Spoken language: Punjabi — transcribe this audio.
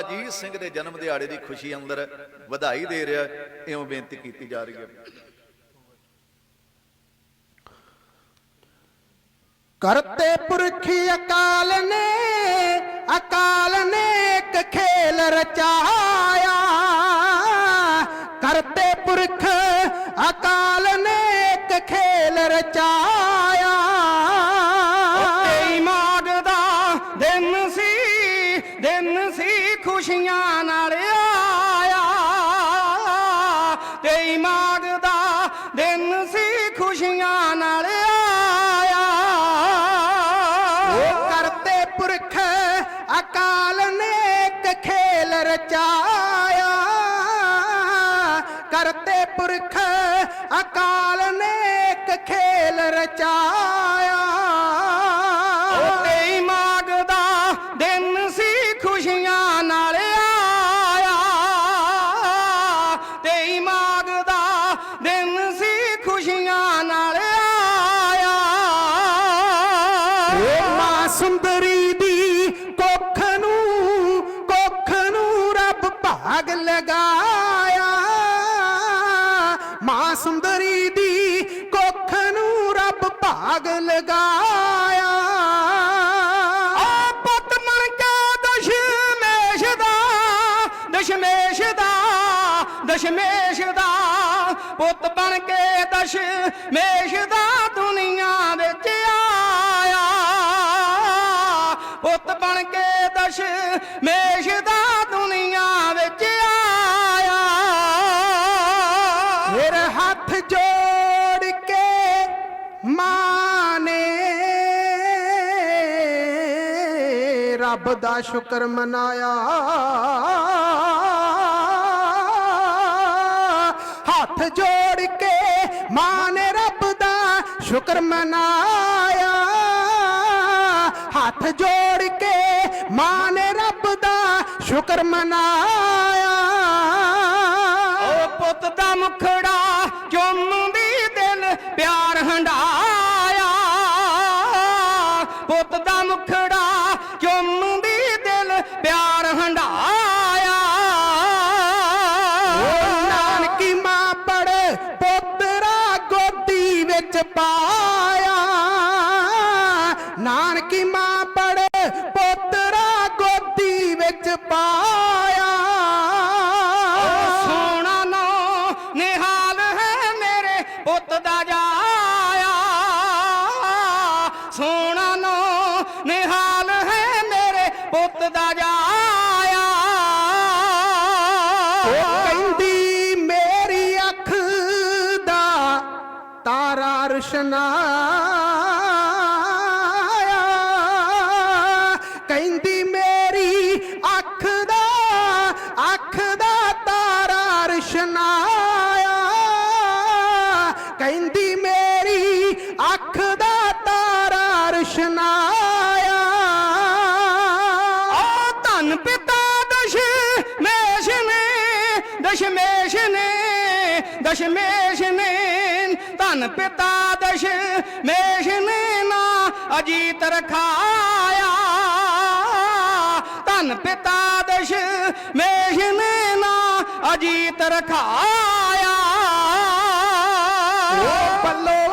ਅਜੀਤ ਸਿੰਘ ਦੇ ਜਨਮ ਦਿਹਾੜੇ ਦੀ ਖੁਸ਼ੀ ਅੰਦਰ ਵਧਾਈ ਦੇ ਰਿਹਾ, ਇਉਂ ਬੇਨਤੀ ਕੀਤੀ ਜਾ ਰਹੀ ਹੈ। ਕਰਤੇ ਪੁਰਖ ਅਕਾਲ ਨੇ ਅਕਾਲ ਨੇ ਇੱਕ ਖੇਲ ਰਚਾਇਆ। ਕਰਤੇ ਪੁਰਖ ਅਕਾਲ ਨੇ ਇੱਕ ਖੇਲ ਰਚਾਇਆ। ਖੁਸ਼ੀਆਂ ਨਾਲ ਆਇਆ। ਤੇਈ ਮਾਗ ਦਾ ਦਿਨ ਸੀ ਖੁਸ਼ੀਆਂ ਨਾਲ ਆਇਆ। ਉਹ ਕਰਤੇ ਪੁਰਖ ਅਕਾਲ ਨੇ ਇੱਕ ਖੇਲ ਰਚਾਇਆ। ਕਰਤੇ ਪੁਰਖ ਅਕਾਲ ਨੇ ਇੱਕ ਖੇਲ ਰਚਾਇਆ। ਓ ਮਾਂ ਸੁੰਦਰੀ ਦੀ ਕੋਖ ਨੂੰ ਕੋਖ ਨੂੰ ਰੱਬ ਭਾਗ ਲਗਾਇਆ। ਮਾਂ ਸੁੰਦਰੀ ਦੀ ਕੋਖ ਨੂੰ ਰੱਬ ਭਾਗ ਲਗਾਇਆ। ਆ ਪੁੱਤ ਮਨ ਕੇ ਦਸ਼ਮੇਸ਼ ਦਾ ਦਸ਼ਮੇਸ਼ ਦਾ ਦਸ਼ਮੇਸ਼ ਦਾ। ਪੁੱਤ ਬਣ ਕੇ ਦਸ਼ਮੇਸ਼ ਦਾ ਦੁਨੀਆ ਵਿੱਚ ਆਇਆ ਮੇਸ਼ ਦਸ਼ਮੇਸ਼ ਦਾ ਦੁਨੀਆ ਵਿੱਚ ਆਇਆ। ਫਿਰ ਹੱਥ ਜੋੜ ਕੇ ਮਾਂ ਨੇ ਰੱਬ ਦਾ ਸ਼ੁਕਰ ਮਨਾਇਆ। ਹੱਥ ਜੋੜ ਕੇ ਮਾਂ ਨੇ ਰੱਬ ਦਾ ਸ਼ੁਕਰ ਮਨਾਇਆ। ਹੱਥ ਜੋੜ ਮਾਂ ਨੇ ਰੱਬ ਦਾ ਸ਼ੁਕਰ ਮਨਾਇਆ। ਓ ਪੁੱਤ ਦਾ ਮੁਖੜਾ ਚੁੰਮਦੀ ਦਿਲ ਪਿਆਰ ਹੰਡਾਇਆ। ਪੁੱਤ ਦਾ ਮੁਖੜਾ ਚੁੰਮਦੀ ਦਿਲ ਪਿਆਰ ਹੰਡਾਇਆ। ਓ ਨਾਨਕੀ ਮਾਂ ਪੜ ਪੁੱਤਰਾ ਗੋਦੀ ਵਿੱਚ ਪਾਇਆ। ਨਾਨਕੀ ਮਾਂ ਪੁੱਤ ਦਾ ਜਾਇਆ। ਸੋਹਣਾ ਨੋ ਨਿਹਾਲ ਹੈ ਮੇਰੇ ਪੁੱਤ ਦਾ ਜਾਇਆ। ਉਹ ਕਹਿੰਦੀ, ਮੇਰੀ ਅੱਖ ਦਾ ਤਾਰਾ ਰਸ਼ਨਾਇਆ ਕਹਿੰਦੀ ਮੇਰੀ ਅੱਖ ਦਾ ਤਾਰਾ ਰਸ਼ਨਾਇਆ। ਆ ਧੰਨ ਪਿਤਾ ਦਸ਼ਮੇਸ਼ ਨੇ ਦਸ਼ਮੇਸ਼ ਨੇ ਦਸ਼ਮੇਸ਼ ਨੇ। ਧੰਨ ਪਿਤਾ ਦਸ਼ਮੇਸ਼ ਨੇ ਨਾ ਅਜੀਤ ਰਖਾਇਆ। ਧੰਨ ਪਿਤਾ ਦਸ਼ਮੇਸ਼ ਨੇ ਨਾ ਅਜੀਤ ਰਖਾਇਆ। ਉਹ